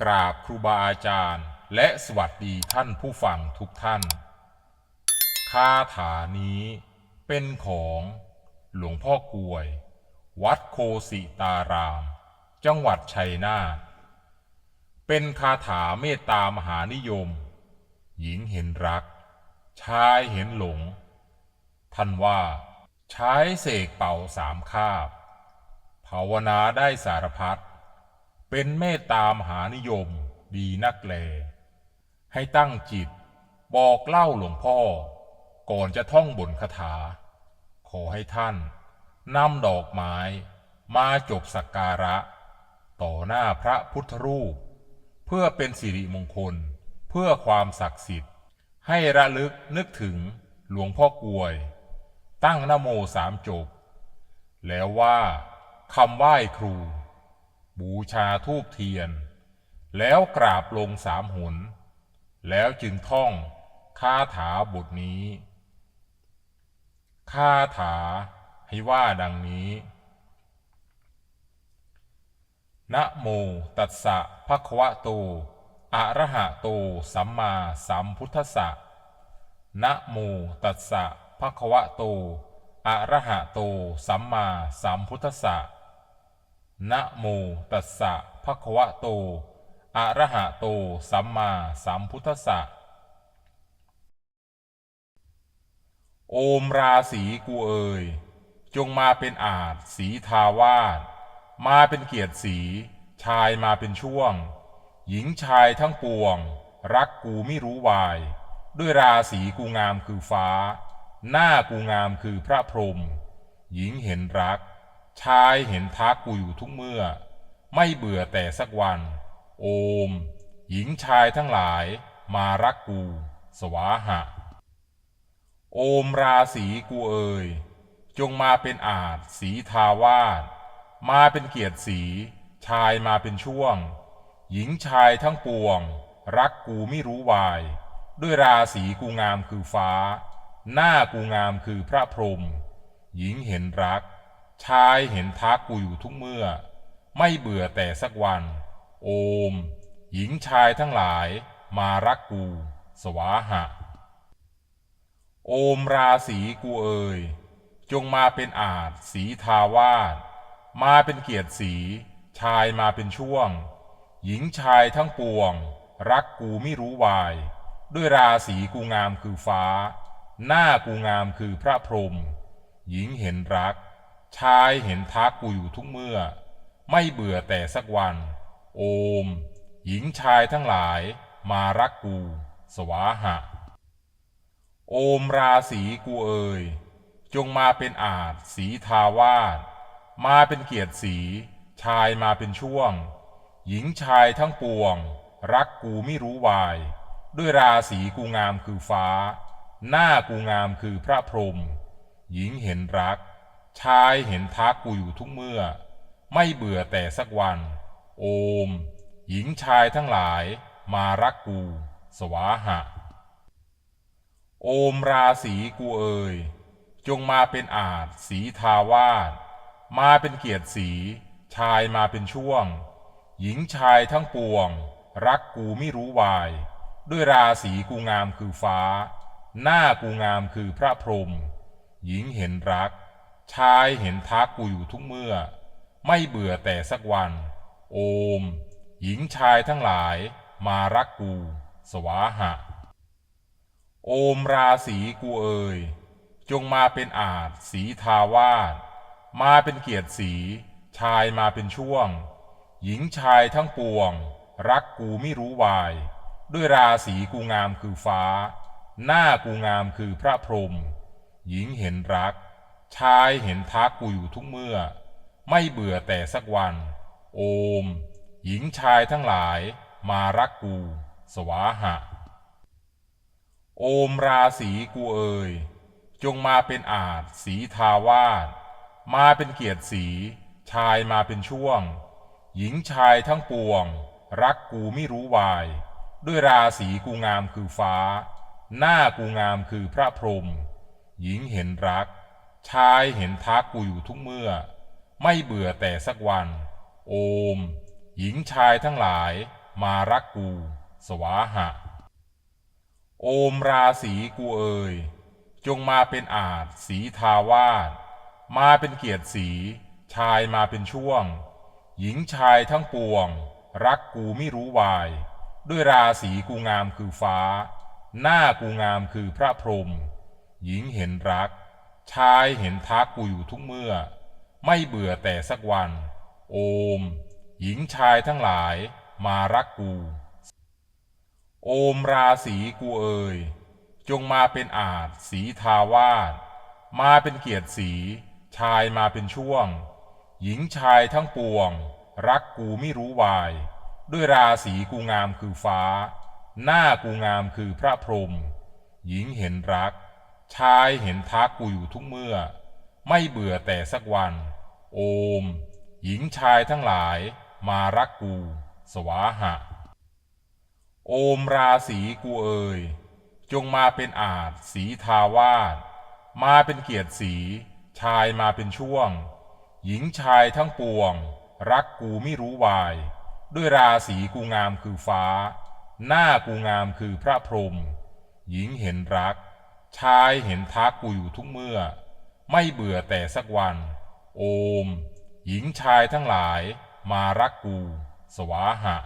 กราบครูบาอาจารย์ และสวัสดีท่านผู้ฟังทุกท่าน คาถานี้เป็นของหลวงพ่อกลวย วัดโคสิตาราม จังหวัดชัยนาทเป็นคาถาเมตตามหานิยม หญิงเห็นรัก ชายเห็นหลง ท่านว่า ใช้เสกเป่าสามคาบ ภาวนาได้สารพัดเป็นเมตตามหานิยมดีนักแล ให้ตั้งจิตบอกเล่าหลวงพ่อ ก่อนจะท่องบนคาถา ขอให้ท่านนำดอกไม้มาจบสักการะ ต่อหน้าพระพุทธรูป เพื่อเป็นสิริมงคล เพื่อความศักดิ์สิทธิ์ ให้ระลึกนึกถึงหลวงพ่อกวย ตั้งนโมสามจบ แล้วว่าคำไหว้ครู บูชาทูบเทียน แล้วกราบลงสามหน แล้วจึงท่องคาถาบทนี้คาถาให้ว่าดังนี้ นะโมตัสสะภะคะวะโต อะระหะโตสัมมาสัมพุทธัสสะนะโมตัสสะภะคะวะโตอะระหะโตสัมมาสัมพุทธัสสะนะโมตัสสะภะคะวะโตอะระหะโตสัมมาสัมพุทธัสสะโอมราศีกูเอ่ยจงมาเป็นอาจสีทาวาสมาเป็นเกียรติสี ชายมาเป็นช่วง หญิงชายทั้งปวง รักกูไม่รู้วาย ด้วยราศีกูงามคือฟ้า หน้ากูงามคือพระพรหมหญิงเห็นรัก ชายเห็นทักกูอยู่ทุกเมื่อ ไม่เบื่อแต่สักวัน โอม หญิงชายทั้งหลายมารักกู สวาหะ โอมราศีกูเอ่ยจงมาเป็นอาจสีทาวาสมาเป็นเกียรติสี ชายมาเป็นช่วง หญิงชายทั้งปวง รักกูไม่รู้วาย ด้วยราศีกูงามคือฟ้า หน้ากูงามคือพระพรหมหญิงเห็นรัก ชายเห็นทักกูอยู่ทุกเมื่อ ไม่เบื่อแต่สักวัน โอม หญิงชายทั้งหลายมารักกู สวาหะ โอมราศีกูเอ่ยจงมาเป็นอาจสีทาวาสมาเป็นเกียรติสี ชายมาเป็นช่วง หญิงชายทั้งปวง รักกูไม่รู้วาย ด้วยราศีกูงามคือฟ้า หน้ากูงามคือพระพรหมหญิงเห็นรัก ชายเห็นทักกูอยู่ทุกเมื่อ ไม่เบื่อแต่สักวัน โอม หญิงชายทั้งหลายมารักกู สวาหะ โอมราศีกูเอ่ยจงมาเป็นอาจสีทาวาสมาเป็นเกียรติสี ชายมาเป็นช่วง หญิงชายทั้งปวง รักกูไม่รู้วาย ด้วยราศีกูงามคือฟ้า หน้ากูงามคือพระพรหมหญิงเห็นรัก ชายเห็นทักกูอยู่ทุกเมื่อ ไม่เบื่อแต่สักวัน โอม หญิงชายทั้งหลายมารักกู สวาหะ โอมราศีกูเอ่ยจงมาเป็นอาจสีทาวาสมาเป็นเกียรติสี ชายมาเป็นช่วง หญิงชายทั้งปวง รักกูไม่รู้วาย ด้วยราศีกูงามคือฟ้า หน้ากูงามคือพระพรหมหญิงเห็นรัก ชายเห็นทักกูอยู่ทุกเมื่อ ไม่เบื่อแต่สักวัน โอม หญิงชายทั้งหลายมารักกู สวาหะ โอมราศีกูเอ่ยจงมาเป็นอาจสีทาวาสมาเป็นเกียรติสี ชายมาเป็นช่วง หญิงชายทั้งปวง รักกูไม่รู้วาย ด้วยราศีกูงามคือฟ้า หน้ากูงามคือพระพรหมหญิงเห็นรัก ชายเห็นทักกูอยู่ทุกเมื่อ ไม่เบื่อแต่สักวัน โอม หญิงชายทั้งหลายมารักกู สวาหะ โอมราศีกูเอ่ยจงมาเป็นอาจสีทาวาสมาเป็นเกียรติสี ชายมาเป็นช่วง หญิงชายทั้งปวง รักกูไม่รู้วาย ด้วยราศีกูงามคือฟ้า หน้ากูงามคือพระพรหมหญิงเห็นรัก ชายเห็นทักกูอยู่ทุกเมื่อ ไม่เบื่อแต่สักวัน โอม หญิงชายทั้งหลายมารักกู สวาหะ โอมราศีกูเอ่ยจงมาเป็นอาจสีทาวาสมาเป็นเกียรติสี ชายมาเป็นช่วง หญิงชายทั้งปวง รักกูไม่รู้วาย ด้วยราศีกูงามคือฟ้า หน้ากูงามคือพระพรหมหญิงเห็นรัก ชายเห็นทักกูอยู่ทุกเมื่อ ไม่เบื่อแต่สักวัน โอม หญิงชายทั้งหลายมารักกู โอมราศีกูเอ่ยจงมาเป็นอาจสีทาวาสมาเป็นเกียรติสี ชายมาเป็นช่วง หญิงชายทั้งปวง รักกูไม่รู้วาย ด้วยราศีกูงามคือฟ้า หน้ากูงามคือพระพรหมหญิงเห็นรัก ชายเห็นทักกูอยู่ทุกเมื่อ ไม่เบื่อแต่สักวัน โอม หญิงชายทั้งหลายมารักกู สวาหะ โอมราศีกูเอ่ยจงมาเป็นอาจสีทาวาสมาเป็นเกียรติสี ชายมาเป็นช่วง หญิงชายทั้งปวง รักกูไม่รู้วาย ด้วยราศีกูงามคือฟ้า หน้ากูงามคือพระพรหมหญิงเห็นรัก ชายเห็นทักกูอยู่ทุกเมื่อ ไม่เบื่อแต่สักวัน โอม หญิงชายทั้งหลายมารักกู สวาหะ